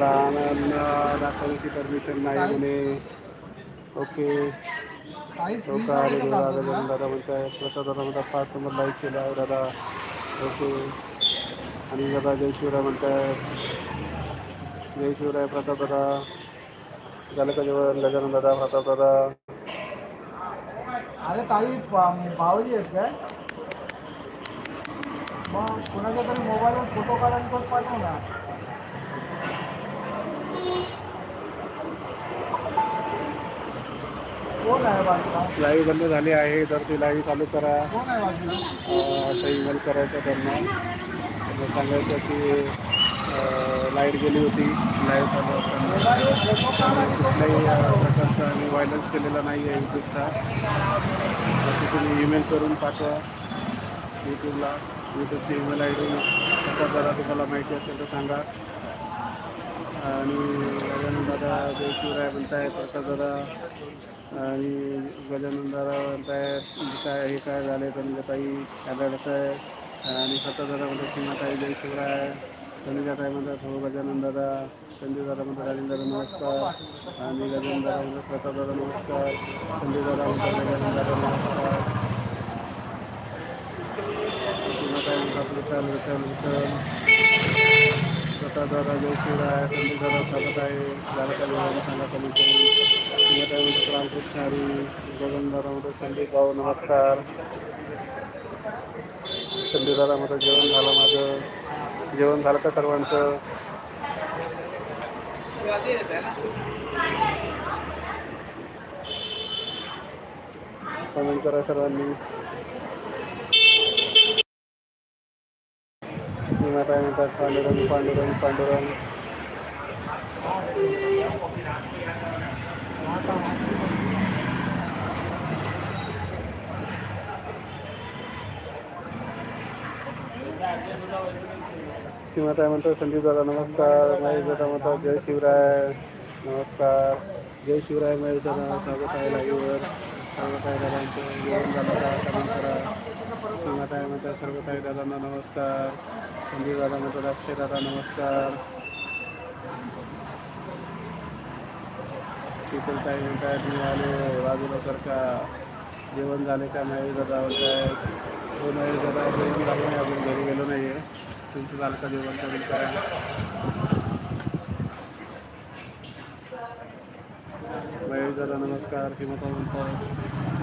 दाखवण्याची परमिशन नाही म्हणे. ओके. हो गजानन दादा म्हणताय प्रसाद दादा म्हणतात पाच नंबर लाईक केला आहे दादा. ओके. आणि दादा जय शिवराय म्हणताय जय शिवराय प्रताप दादा. झालं का जेवण गजानन दादा प्रताप दादा. अरे काही भावजी आहेत काय? मग कुणाच्या तरी मोबाईलवर फोटो काढून पण पाठव ना. लाईव्ह बंद झाली आहे तर ती लाईव्ह चालू करा. असं ईमेल करायचं त्यांना. सांगायचं की लाइट गेली होती लाईव्ह चालू असताना. कुठल्याही प्रकारचा आम्ही व्हायलन्स केलेला नाही आहे यूट्यूबचा. तर तुम्ही ईमेल करून पाठवा. यूट्यूबला यूट्यूबची ईमेल आय डी कसा जरा तुम्हाला माहिती असेल तर सांगा. आणि दादा जय शिवराय म्हणताय प्रसाद दादा आणि गजानन दादा म्हणताय काय हे काय झाले तर ताई काय आहे आणि सीमाताई संजय ताई म्हणतात हो। गजानन दादा संजय दादा म्हणतात राजेंद्र नमस्कार। आणि गजानन म्हणतात प्रताप दादा नमस्कार। संजय दादा म्हणतात गजाननदादा नमस्कार। सीमाताई म्हणतात विठ्ठल विठ्ठल विठ्ठल प्रताप दादा जय शिवराय संजय दादा स्वागत आहे झालं कमी सीमाताई रामकृष्ण हरी गजानन दादा म्हणतात संदीप भाऊ नमस्कार संजय दादा म्हणतात जेवण झालं माझं जेवण झालं का सर्वांचं कमेंट करा सर्वांनी सीमाताई म्हणतात पांडुरंग पांडुरंग पांडुरंग सीमाताई म्हणतात संदीप दादा, नमस्कार। महेश दादा म्हणतात जय शिवराय, नमस्कार। जय शिवराय, महेश दादा, स्वागत आहे लाईव्हवर स्वागत आहे दादांचं जेवण झालं का कमेंट करा सीमाताई म्हणतात सर्व काही दादांना नमस्कार। संदीप दादा म्हणतात अक्षय दादा, नमस्कार। शीतल ताई म्हणतात मी आले सर का जेवण झाले का महेश होता है, वो महेश दादा जेवण झालं नाही अजून घरी गेलो नाही आहे तुमचं झालं का जेवण कमेंट करा महेश दादा, नमस्कार सीमाता म्हणतात